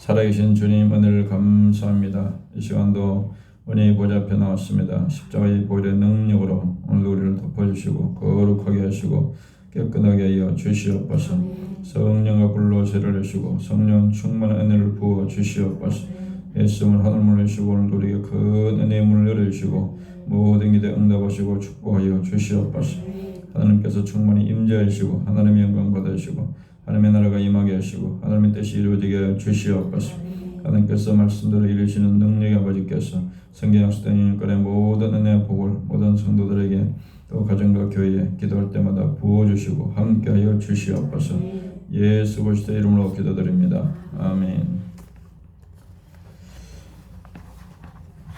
살아계신 주님 은혜를 감사합니다. 이 시간도 은혜의 보좌 앞에 나왔습니다. 십자가의 보혈의 능력으로 오늘도 우리를 덮어주시고 거룩하게 하시고 깨끗하게 하여 주시옵소서. 성령과 불로 세를 내시고 성령 충만한 은혜를 부어 주시옵소서. 예수님을 하늘문을 여시고 오늘도 우리에게 큰 은혜의 문을 열어주시고 모든 기대 응답하시고 축복하여 주시옵소서. 하나님께서 충만히 임재하시고 하나님의 영광 받으시고 하나님의 나라가 임하게 하시고 하나님의 뜻이 이루어지게 주시옵소서. 하나님께서 말씀대로 이루시는 능력의 아버지께서 성경 약속된 인권의 모든 은혜와 복을 모든 성도들에게 또 가정과 교회에 기도할 때마다 부어주시고 함께하여 주시옵소서. 예수 그리스도의 이름으로 기도드립니다. 아멘.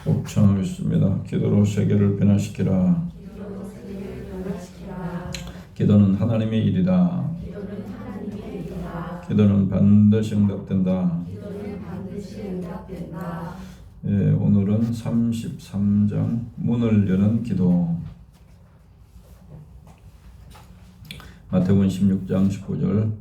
옥청하겠습니다. 기도로 세계를 변화시키라. 기도는 하나님의 일이다. 기도는 반드시 응답된다. 예, 오늘은 33장 문을 여는 기도. 마태복음 16장 19절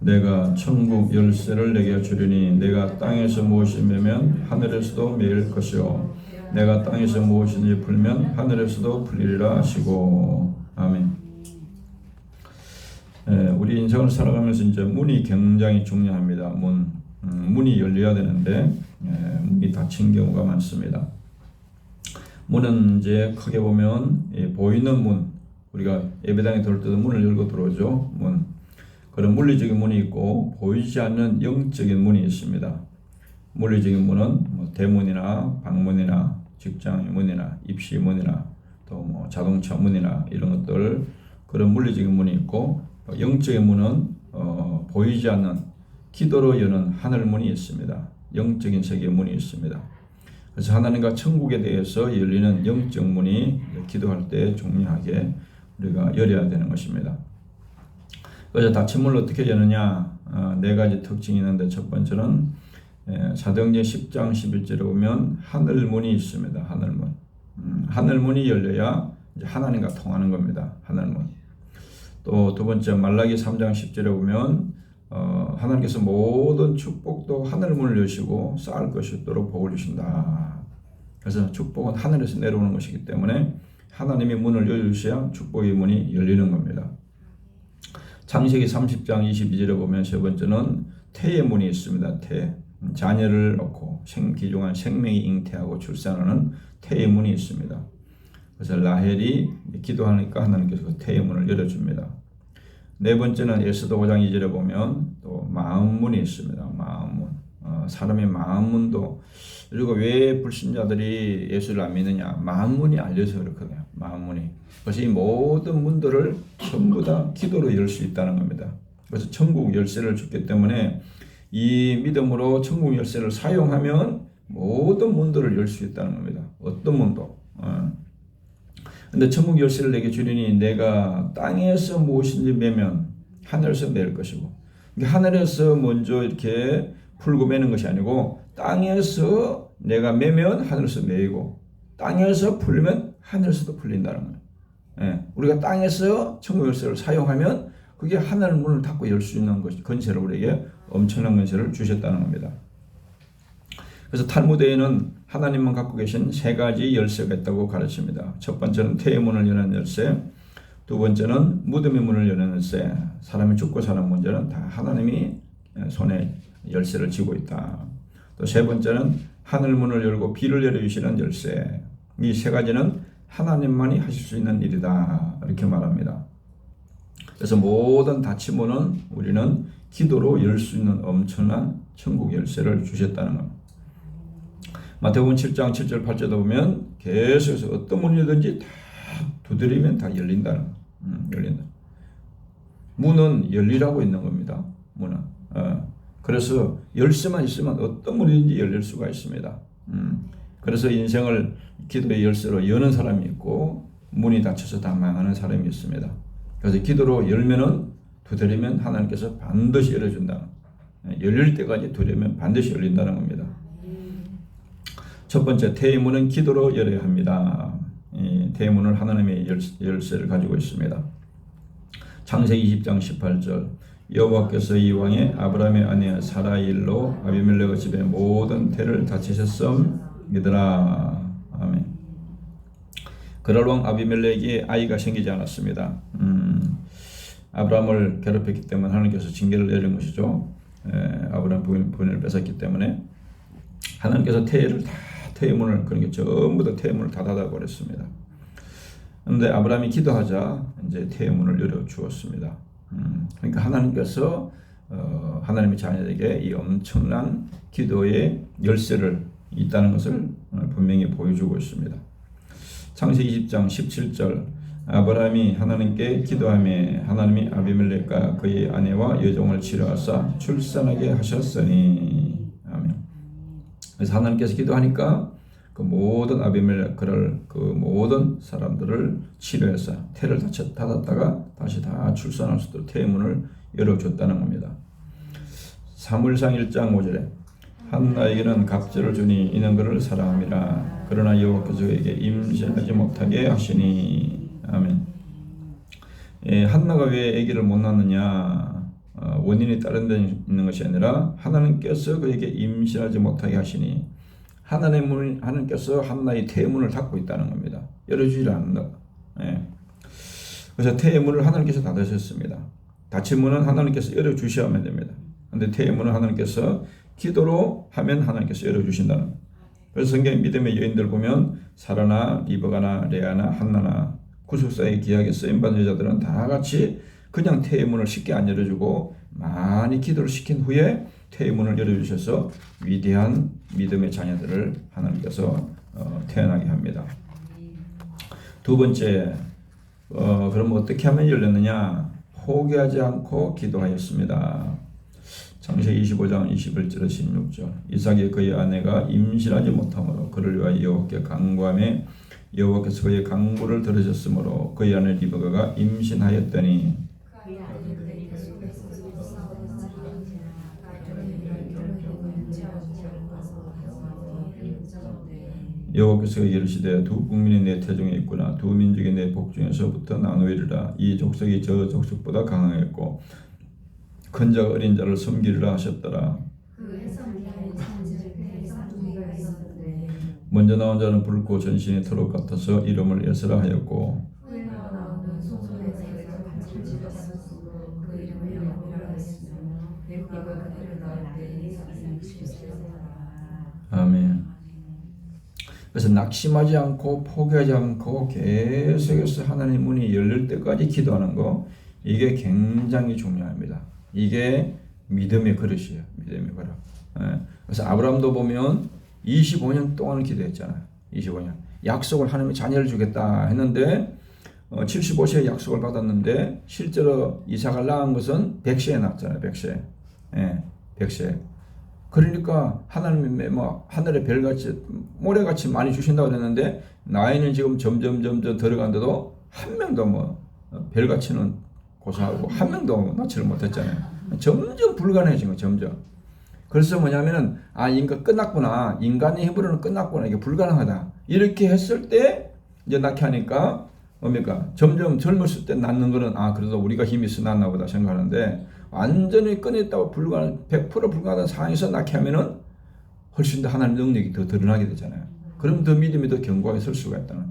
내가 천국 열쇠를 내게 주리니 내가 땅에서 무엇이 매면 하늘에서도 매일 것이요 내가 땅에서 무엇이든지 풀면 하늘에서도 풀리리라 하시고 아멘. 예, 우리 인생을 살아가면서 이제 문이 굉장히 중요합니다. 문 음, 문이 열려야 되는데 예, 문이 닫힌 경우가 많습니다. 문은 이제 크게 보면 예, 보이는 문 우리가 예배당에 들어올 때도 문을 열고 들어오죠. 문 그런 물리적인 문이 있고 보이지 않는 영적인 문이 있습니다. 물리적인 문은 뭐 대문이나 방문이나 직장의 문이나 입시 문이나 또 뭐 자동차 문이나 이런 것들 그런 물리적인 문이 있고 영적인 문은 어, 보이지 않는 기도로 여는 하늘 문이 있습니다. 영적인 세계의 문이 있습니다. 그래서 하나님과 천국에 대해서 열리는 영적 문이 기도할 때 중요하게 우리가 열어야 되는 것입니다. 그래서 닫힌 문을 어떻게 여느냐 어, 네 가지 특징이 있는데 첫 번째는 예, 사도행전 10장 11절에 보면 하늘 문이 있습니다. 하늘 문. 음, 하늘 문이 열려야 하나님과 통하는 겁니다. 하늘 문. 또 두 번째 말라기 3장 10절에 보면 어, 하나님께서 모든 축복도 하늘 문을 여시고 쌓을 것이 있도록 복을 주신다. 그래서 축복은 하늘에서 내려오는 것이기 때문에 하나님의 문을 열주셔야 축복의 문이 열리는 겁니다. 창세기 30장 22절에 보면 세 번째는 태의 문이 있습니다. 태. 자녀를 낳고 생, 기중한 생명이 잉태하고 출산하는 태의 문이 있습니다. 그래서 라헬이 기도하니까 하나님께서 그 태의 문을 열어줍니다. 네 번째는 에스더 5장 2절에 보면 또 마음문이 있습니다. 마음문. 어, 사람의 마음문도 그리고 왜 불신자들이 예수를 안 믿느냐? 마음문이 알려서 그렇거든요. 마음문이. 그래서 이 모든 문들을 전부 다 기도로 열 수 있다는 겁니다. 그래서 천국 열쇠를 줬기 때문에 이 믿음으로 천국 열쇠를 사용하면 모든 문들을 열 수 있다는 겁니다. 어떤 문도. 어. 근데 천국 열쇠를 내게 주리니 내가 땅에서 무엇인지 매면 하늘에서 맬 것이고 그러니까 하늘에서 먼저 이렇게 풀고 매는 것이 아니고 땅에서 내가 매면 하늘에서 매이고 땅에서 풀면 하늘에서도 풀린다는 거예요. 예, 우리가 땅에서 천국 열쇠를 사용하면 그게 하늘 문을 닫고 열 수 있는 것 건설을 우리에게 엄청난 건설을 주셨다는 겁니다. 그래서 탈무드에는 하나님만 갖고 계신 세 가지 열쇠가 있다고 가르칩니다. 첫 번째는 태의 문을 여는 열쇠, 두 번째는 무덤의 문을 여는 열쇠, 사람이 죽고 사는 문제는 다 하나님이 손에 열쇠를 쥐고 있다. 또 세 번째는 하늘 문을 열고 비를 열어주시는 열쇠. 이 세 가지는 하나님만이 하실 수 있는 일이다. 이렇게 말합니다. 그래서 모든 닫힌 문은 우리는 기도로 열 수 있는 엄청난 천국 열쇠를 주셨다는 겁니다. 마태복음 7장 7절 8절도 보면 계속해서 어떤 문이든지 다 두드리면 다 열린다는 거. 음, 열린다. 문은 열리라고 있는 겁니다. 문은. 어. 그래서 열쇠만 있으면 어떤 문이든지 열릴 수가 있습니다. 음. 그래서 인생을 기도의 열쇠로 여는 사람이 있고 문이 닫혀서 다 망하는 사람이 있습니다. 그래서 기도로 열면은 두드리면 하나님께서 반드시 열어준다. 열릴 때까지 두드리면 반드시 열린다는 겁니다. 첫 번째 태문은 기도로 열어야 합니다. 태문을 하나님의 열쇠를 가지고 있습니다. 창세기 20장 18절 여호와께서 이왕에 아브라함의 아내 사라의 일로 아비멜렉의 집에 모든 태를 다치셨음 믿으라 아멘. 그럴 왕 아비멜렉이 아이가 생기지 않았습니다. 음, 아브라함을 괴롭혔기 때문에 하나님께서 징계를 내린 것이죠. 에, 아브라함 부인, 부인을 뺏었기 때문에 하나님께서 태를 다 태의 문을 그러니까 전부 다 태의 문을 다 닫아 버렸습니다. 그런데 아브라함이 기도하자 이제 태의 문을 열어 주었습니다. 음, 그러니까 하나님께서 어, 하나님의 자녀에게 이 엄청난 기도의 열쇠를 있다는 것을 어, 분명히 보여주고 있습니다. 창세기 20장 17절 아브라함이 하나님께 기도하며 하나님이 아비멜렉과 그의 아내와 여종을 치료하사 출산하게 하셨으니. 그래서 하나님께서 기도하니까 그 모든 아비멜렉 그를 그 모든 사람들을 치료해서 태를 닫았다가 다시 다 출산할 수 있도록 태의 문을 열어줬다는 겁니다. 사무엘상 1장 5절에 한나에게는 갑절을 주니 이는 그를 사랑함이라 그러나 여호와께서 그에게 임신하지 못하게 하시니 아멘. 예, 한나가 왜 아기를 못 낳느냐 어, 원인이 다른 데 있는 것이 아니라 하나님께서 그에게 임신하지 못하게 하시니 하나님 문 하나님께서 한나의 태의 문을 닫고 있다는 겁니다. 열어주지 않는다. 예. 그래서 태의 문을 하나님께서 닫으셨습니다. 닫힌 문은 하나님께서 열어주셔야만 됩니다. 근데 태의 문은 하나님께서 기도로 하면 하나님께서 열어주신다는. 그래서 성경 믿음의 여인들 보면 사라나 리버가나 레아나 한나나 구속사의 기약에 쓰임받은 여자들은 다 같이 그냥 태의 문을 쉽게 안 열어주고 많이 기도를 시킨 후에 태의 문을 열어주셔서 위대한 믿음의 자녀들을 하나님께서 어, 태어나게 합니다. 두 번째, 어, 그럼 어떻게 하면 열렸느냐? 포기하지 않고 기도하였습니다. 창세기 25장 21절에 16절 이삭이 그의 아내가 임신하지 못하므로 그를 위하여 여호와께 간구하며 여호와께서 그의 간구를 들으셨으므로 그의 아내 리브가가 임신하였더니 그의 아내들이 그 속에서 싸우는 사람이라 가족들을 결국은 지어주고 가서 일정돼 여호와께서 이르시되 두 국민이 내 태중에 있구나. 두 민족이 내 복중에서부터 나누리라. 이 족속이 저 족속보다 강하겠고 큰 자가 어린 자를 섬기리라 하셨더라. 그 먼저 나온 자는 붉고 전신이 트롯 같아서 이름을 에스라 하였고 후에 나오는 소손에서 같이 있었으므로 그 이름을 여호와라 했으며 내가 그들을 낳을 때 이삭이 60세라 아멘. 그래서 낙심하지 않고 포기하지 않고 계속해서 하나님 문이 열릴 때까지 기도하는 거 이게 굉장히 중요합니다. 이게 믿음의 그릇이에요. 믿음의 그릇. 예. 그래서 아브라함도 보면 25년 동안 기도했잖아요. 25년. 약속을 하나님이 자녀를 주겠다 했는데 어, 75세에 약속을 받았는데 실제로 이삭을 낳은 것은 100세에 낳았잖아요. 100세. 예. 100세. 그러니까 하나님이 뭐 하늘의 별같이 모래같이 많이 주신다고 그랬는데 나이는 지금 점점 점점 들어간데도 한 명도 뭐 별같이는 고사하고 한 명도 낳지를 못했잖아요. 점점 불가능해진 거 점점. 그래서 뭐냐면은 아 인간 끝났구나 인간의 힘으로는 끝났구나 이게 불가능하다 이렇게 했을 때 이제 낳게 하니까 뭡니까 점점 젊었을 때 낳는 거는 아 그래도 우리가 힘이 있어 낳나 보다 생각하는데 완전히 끊었다고 불가능 100% 불가능한 상황에서 낳게 하면은 훨씬 더 하나님 능력이 더 드러나게 되잖아요. 그럼 더 믿음이 더 견고하게 설 수가 있다는.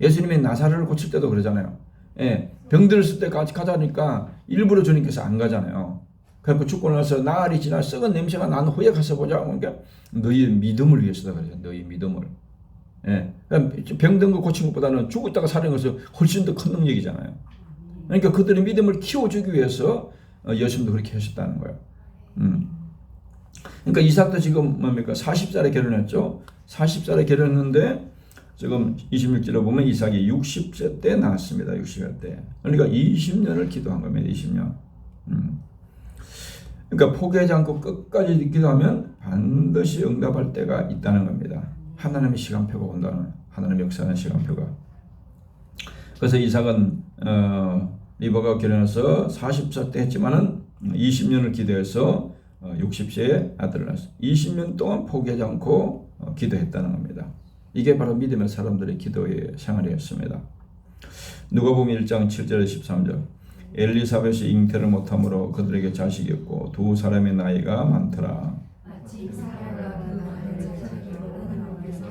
예수님이 나사로를 고칠 때도 그러잖아요. 예, 병들었을 때 같이 가자니까 일부러 주님께서 안 가잖아요. 그래서 죽고 나서 나흘이 지나 썩은 냄새가 난 후에 가서 보자. 그러니까 너희의 믿음을 위해서다 그러죠. 너희 믿음을. 예, 그러니까 병든 거 고친 것보다는 죽었다가 살인 것은 훨씬 더 큰 능력이잖아요. 그러니까 그들의 믿음을 키워주기 위해서 어, 예수님도 그렇게 하셨다는 거예요. 음. 그러니까 이삭도 지금 뭡니까 40살에 결혼했죠. 40살에 결혼했는데 지금 26절에 보면 이삭이 60세 때 낳았습니다. 60세 때. 그러니까 20년을 기도한 겁니다. 20년. 음. 그러니까 포기하지 않고 끝까지 기도하면 반드시 응답할 때가 있다는 겁니다. 하나님의 시간표가 온다는 하나님의 역사하는 시간표가. 그래서 이삭은 어, 리버가 결혼해서 40살 때 했지만은 20년을 기도해서 어, 60세에 아들을 낳았어. 20년 동안 포기하지 않고 어, 기도했다는 겁니다. 이게 바로 믿음의 사람들의 기도의 생활이었습니다. 누가복음 1장 7절 13절 엘리사벳이 잉태를 못함으로 그들에게 자식이 없고 두 사람의 나이가 많더라. 마치 사라가 그 많은 자식으로 하나님께서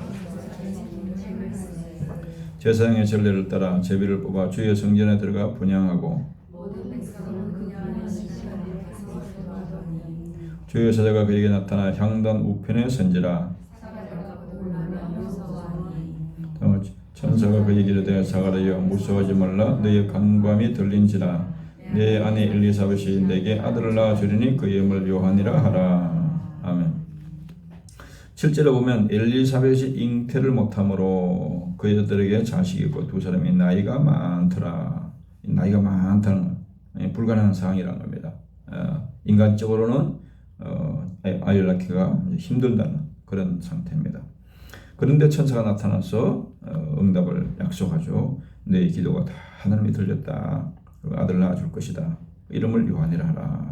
자신의 책을 쓰셨어요. 제사장의 전례를 따라 제비를 뽑아 주의 성전에 들어가 분양하고 주의 사자가 그에게 나타나 향단 우편에 선지라. 천사가 그에게 이르되 사가랴여 무서워하지 말라. 너의 간밤이 들린지라. 내 아내 엘리사벳이 내게 아들을 낳아 주리니 그 이름을 요한이라 하라. 아멘. 실제로 보면 엘리사벳이 잉태를 못함으로 그들에게 자식이 있고 두 사람이 나이가 많더라. 이 나이가 많다는 불가능한 상황이라는 겁니다. 어, 인간적으로는 어, 아이를 낳기가 힘들다는 그런 상태입니다. 그런데 천사가 나타나서 어, 응답을 약속하죠. 내 기도가 다 하나님이 들렸다. 아들 낳아줄 것이다. 이름을 요한이라 하라.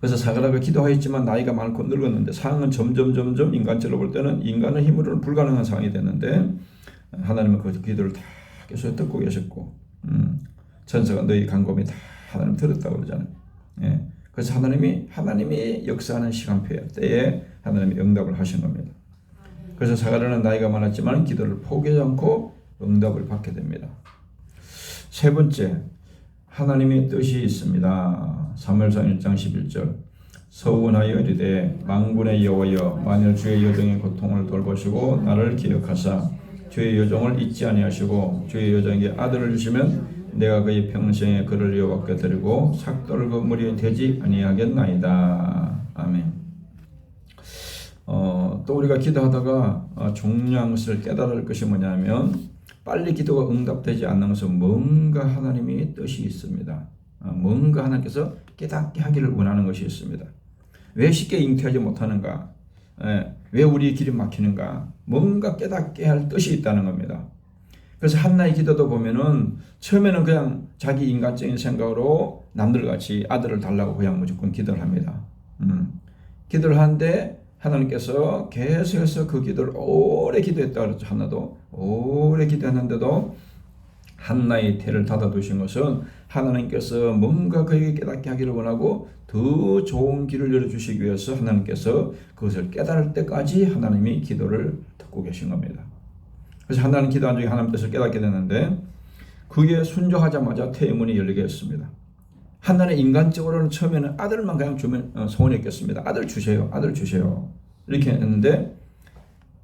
그래서 사가라가 기도하였지만 나이가 많고 늙었는데 상황은 점점 점점 인간적으로 볼 때는 인간의 힘으로는 불가능한 상황이 됐는데 하나님은 그 기도를 다 계속 듣고 계셨고 음, 천사가 너희 간검이 다 하나님 들었다고 그러잖아요. 예. 그래서 하나님이 하나님이 역사하는 시간표에 때에 하나님이 응답을 하신 겁니다. 그래서 사가라는 나이가 많았지만 기도를 포기하지 않고 응답을 받게 됩니다. 세 번째, 하나님의 뜻이 있습니다. 사무엘상 1장 11절. 서운하여 이르되 망군의 여호와여 만일 주의 여정의 고통을 돌보시고 나를 기억하사 주의 여정을 잊지 아니하시고 주의 여정에게 아들을 주시면 내가 그의 평생에 그를 여호와께 드리고 삭도를 거물이 되지 아니하겠나이다. 아멘. 어, 또 우리가 기도하다가 어, 것을 깨달을 것이 뭐냐면 빨리 기도가 응답되지 것은 뭔가 하나님의 뜻이 있습니다. 어, 뭔가 하나님께서 깨닫게 하기를 원하는 것이 있습니다. 왜 쉽게 잉태하지 못하는가? 예, 왜 우리 길이 막히는가? 뭔가 깨닫게 할 뜻이 있다는 겁니다. 그래서 한나의 기도도 보면은 처음에는 그냥 자기 인간적인 생각으로 남들같이 아들을 달라고 그냥 무조건 기도를 합니다. 음, 기도를 하는데 하나님께서 계속해서 그 기도를 오래 기도했다 그랬죠. 한나도 오래 기도했는데도 한나의 태를 닫아두신 것은 하나님께서 뭔가 그에게 깨닫게 하기를 원하고 더 좋은 길을 열어주시기 위해서 하나님께서 그것을 깨달을 때까지 하나님이 기도를 듣고 계신 겁니다. 그래서 하나님 기도한 중에 하나님 뜻을 깨닫게 됐는데 그게 순종하자마자 태의 문이 열리게 했습니다. 한나는 인간적으로는 처음에는 아들만 그냥 주면 어, 소원했겠습니다. 아들 주세요. 아들 주세요. 이렇게 했는데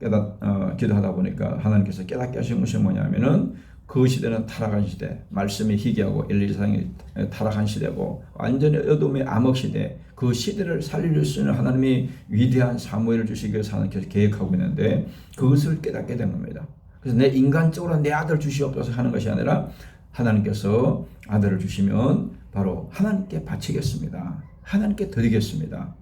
깨닫 어, 기도하다 보니까 하나님께서 깨닫게 하신 것이 뭐냐면은 그 시대는 타락한 시대, 말씀이 희귀하고 엘리사상이 타락한 시대고 완전히 어둠의 암흑 시대, 그 시대를 살릴 수 있는 하나님이 위대한 사무엘을 주시기 위해서 하나님께서 계획하고 있는데 그것을 깨닫게 된 겁니다. 그래서 내 인간적으로 내 아들 주시옵소서 하는 것이 아니라 하나님께서 아들을 주시면 바로 하나님께 바치겠습니다. 하나님께 드리겠습니다.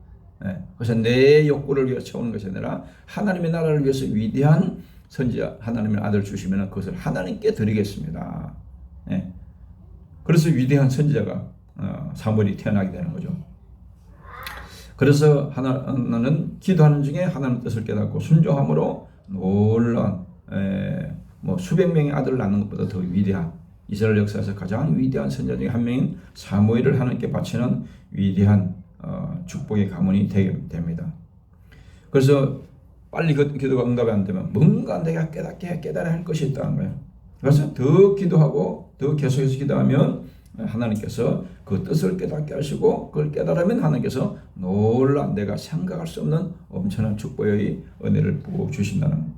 예, 그래서 내 욕구를 위해 채우는 것이 아니라 하나님의 나라를 위해서 위대한 선지자 하나님의 아들 주시면 그것을 하나님께 드리겠습니다. 예. 그래서 위대한 선지자가 어, 사무엘이 태어나게 되는 거죠. 그래서 하나는 기도하는 중에 하나님 뜻을 깨닫고 순종함으로 놀라운 에, 뭐 수백 명의 아들을 낳는 것보다 더 위대한 이스라엘 역사에서 가장 위대한 선자 중에 한 명인 사무엘을 하나님께 바치는 위대한 어, 축복의 가문이 됩니다. 그래서 빨리 그 기도가 응답이 안 되면 뭔가 내가 깨닫게 깨달아야 할 것이 있다는 거예요. 그래서 더 기도하고 더 계속해서 기도하면 하나님께서 그 뜻을 깨닫게 하시고 그걸 깨달으면 하나님께서 놀라 내가 생각할 수 없는 엄청난 축복의 은혜를 부어 주신다는.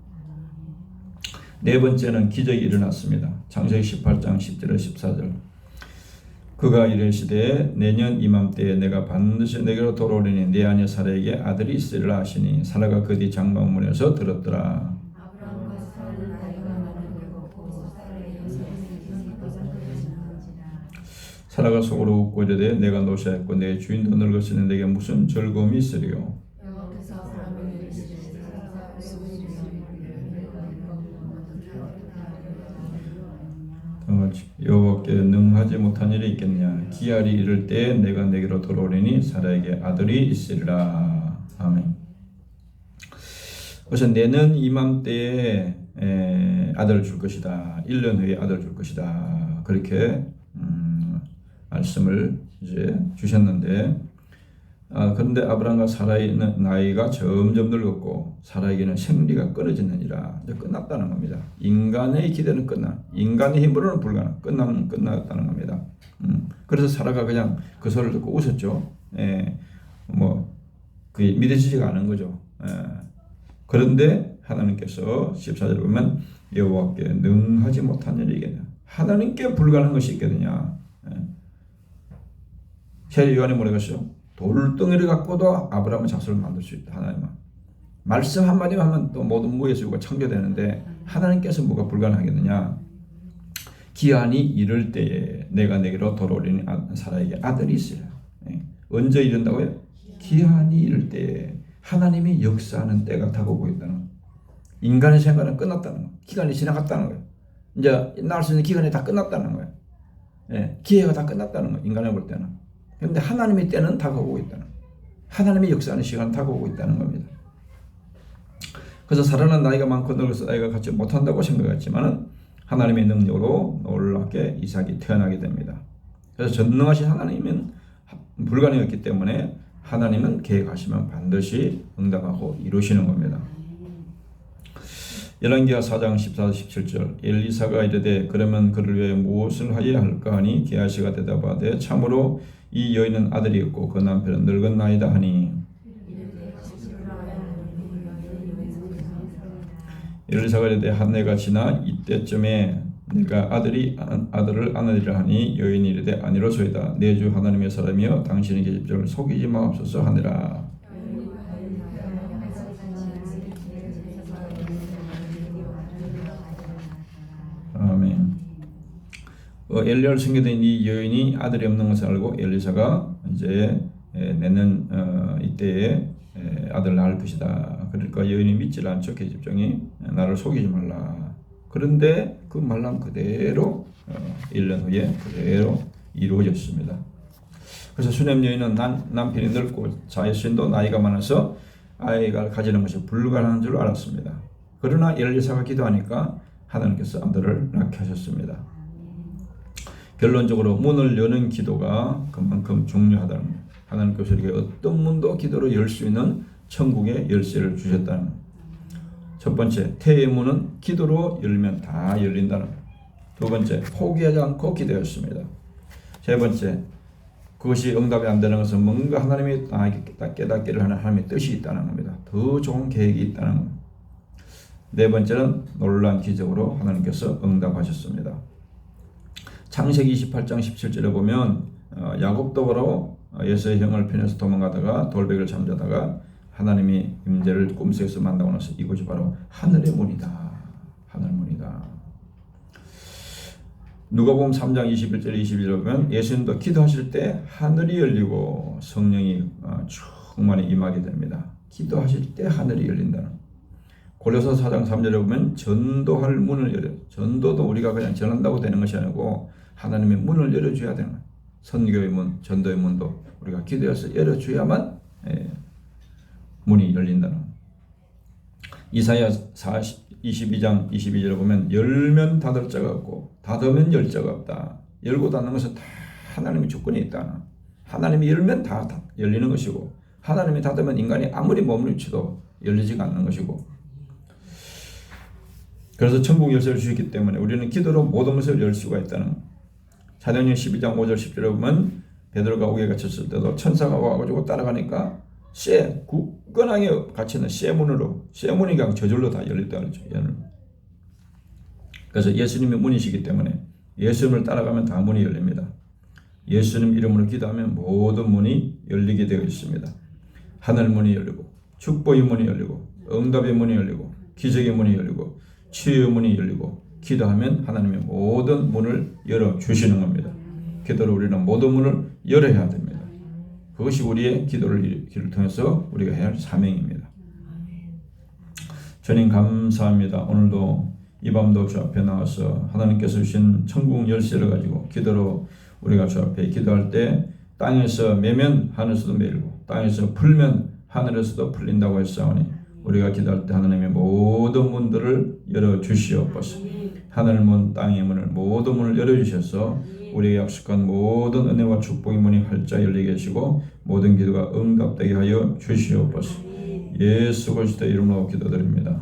네 번째는 기적이 일어났습니다. 창세기 18장 10절에 14절. 그가 이르시되 내년 이맘때에 내가 반드시 내게로 돌아오리니 내 아내 사라에게 아들이 있으리라 하시니 사라가 그 뒤 장막문에서 들었더라. 사라가 속으로 웃고 이르되 내가 노쇠했고 내 주인도 늙었으니 내게 무슨 즐거움이 있으리요. 여호와께서 아브라함을 이르시되 사라가 웃음을 지으시니 내가 다같이 여호와께 능하지 못한 일이 있겠냐 기알이 이를 때 내가 내게로 돌아오리니 사라에게 아들이 있으리라 아멘. 그래서 내년 이맘때에 에, 아들을 줄 것이다. 1년 후에 아들을 줄 것이다. 그렇게 음, 말씀을 이제 주셨는데 아, 그런데 아브라함과 사라의 나이가 점점 늙었고 사라에게는 생리가 끊어지느니라 이제 끝났다는 겁니다. 인간의 기대는 끝나 인간의 힘으로는 불가능 끝나면 끝났다는 겁니다. 음, 그래서 사라가 그냥 그 소리를 듣고 웃었죠. 예, 뭐 그게 믿어지지가 않은 거죠. 예. 그런데 하나님께서 14절 보면 여호와께 능하지 못한 일이 있겠냐 하나님께 불가능한 것이 있겠느냐 예. 세례 요한이 뭐라고 했어요? 돌덩이를 갖고도 아브라함의 자손을 만들 수 있다 하나님은 말씀 한마디만 하면 또 모든 쓰고 창조되는데 하나님께서 뭐가 불가능하겠느냐 기한이 이를 때에 내가 내게로 돌아오리니 아- 사라에게 아들이 있어요 예. 언제 이른다고요? 기한이 이를 때에 하나님이 역사하는 때가 다가오고 있다는. 인간의 생각은 끝났다는 거예요. 기간이 지나갔다는 거예요. 이제 나올 수 있는 기간이 다 끝났다는 거예요. 예, 기회가 다 끝났다는 거예요. 인간이 볼 때는. 그런데 하나님의 때는 다가오고 있다는 거예요. 하나님이 역사하는 시간은 다가오고 있다는 겁니다. 그래서 사라는 나이가 많고 늙어서 나이가 갖지 못한다고 생각했지만은 하나님의 능력으로 놀랍게 이삭이 태어나게 됩니다. 그래서 전능하신 하나님은 불가능했기 때문에 하나님은 계획하시면 반드시 응답하고 이루시는 겁니다. 열왕기하 4장 14, 17절 엘리사가 이르되 그러면 그를 위해 무엇을 하여야 할까 하니 게하시가 대답하되 참으로 이 여인은 아들이 없고 그 남편은 늙은 나이다 하니 엘리사가 이르되 한 해가 지나 이때쯤에 내가 아들이 아들을 안으리라 하니 여인이 이르되 아니로소이다. 내주 하나님의 사람이여 당신의 계집종을 속이지 마옵소서 하니라 아멘. 어, 엘리야를 섬기던 이 여인이 아들이 없는 것을 알고 엘리사가 이제 에, 내년 어, 이때에 에, 아들 낳을 것이다. 그러니까 여인이 믿질 않죠. 계집종이 나를 속이지 말라. 그런데 그 말람 그대로 어, 1년 후에 그대로 이루어졌습니다. 그래서 수냄 여인은 남, 남편이 늙고 자신도 나이가 많아서 아이가 가지는 것이 불가능한 줄 알았습니다. 그러나 엘리사가 기도하니까 하나님께서 아들을 낳게 하셨습니다. 결론적으로 문을 여는 기도가 그만큼 중요하다는 거예요. 하나님께서 우리에게 어떤 문도 기도로 열 수 있는 천국의 열쇠를 주셨다는 거예요. 첫 번째, 태의 문은 기도로 열면 다 열린다는 거예요. 두 번째, 포기하지 않고 기도했습니다. 세 번째, 그것이 응답이 안 되는 것은 뭔가 하나님이 깨닫기를 하는 하나님의 뜻이 있다는 겁니다. 더 좋은 계획이 있다는 겁니다. 네 번째는 놀란 기적으로 하나님께서 응답하셨습니다. 창세기 28장 17절에 보면 어, 야곱도 바로 예수의 형을 편에서 도망가다가 돌베개를 잠자다가 하나님이 임재를 꿈속에서 만나고 나서 이곳이 바로 하늘의 문이다. 하늘 문이다. 누가복음 3장 21절 22절 보면 예수님도 기도하실 때 하늘이 열리고 성령이 어, 충만히 임하게 됩니다. 기도하실 때 하늘이 열린다는 골로새 4장 3절에 보면 전도할 문을 열어. 전도도 우리가 그냥 전한다고 되는 것이 아니고 하나님의 문을 열어줘야 되는 거예요. 선교의 문, 전도의 문도 우리가 기도해서 열어줘야만 예, 문이 열린다는. 이사야 40, 22장 22절에 보면 열면 닫을 자가 없고 닫으면 열 자가 없다. 열고 닫는 것은 다 하나님의 조건이 있다. 하나님이 열면 다, 다 열리는 것이고 하나님이 닫으면 인간이 아무리 위치도 열리지가 않는 것이고 그래서 천국 열쇠를 주셨기 때문에 우리는 기도로 모든 것을 열 수가 있다는 사도행전 12장 5절 10절에 보면 베드로가 옥에 갇혔을 때도 천사가 와가지고 따라가니까 쇠 굳건하게 갇히는 쇠문으로 쇠문이 그냥 저절로 다 열렸다 그러죠. 그래서 예수님이 문이시기 때문에 예수님을 따라가면 다 문이 열립니다. 예수님 이름으로 기도하면 모든 문이 열리게 되어 있습니다. 하늘 문이 열리고 축복의 문이 열리고 응답의 문이 열리고 기적의 문이 열리고 치유의 문이 열리고 기도하면 하나님의 모든 문을 열어 주시는 겁니다. 기도로 우리는 모든 문을 열어야 됩니다. 그것이 우리의 기도를 통해서 우리가 해야 할 사명입니다. 주님 감사합니다. 오늘도 이 밤도 주 앞에 나와서 하나님께서 주신 천국 열쇠를 가지고 기도로 우리가 주 앞에 기도할 때 땅에서 매면 하늘에서도 매고 땅에서 풀면 하늘에서도 풀린다고 했사오니 우리가 기도할 때 하나님의 모든 문들을 열어 주시옵소서. 하늘 문, 땅의 문을 모든 문을 열어 주셔서 우리의 약속한 모든 은혜와 축복의 문이 활짝 열려 계시고 모든 기도가 응답되게 하여 주시옵소서. 예수 그리스도의 이름으로 기도드립니다.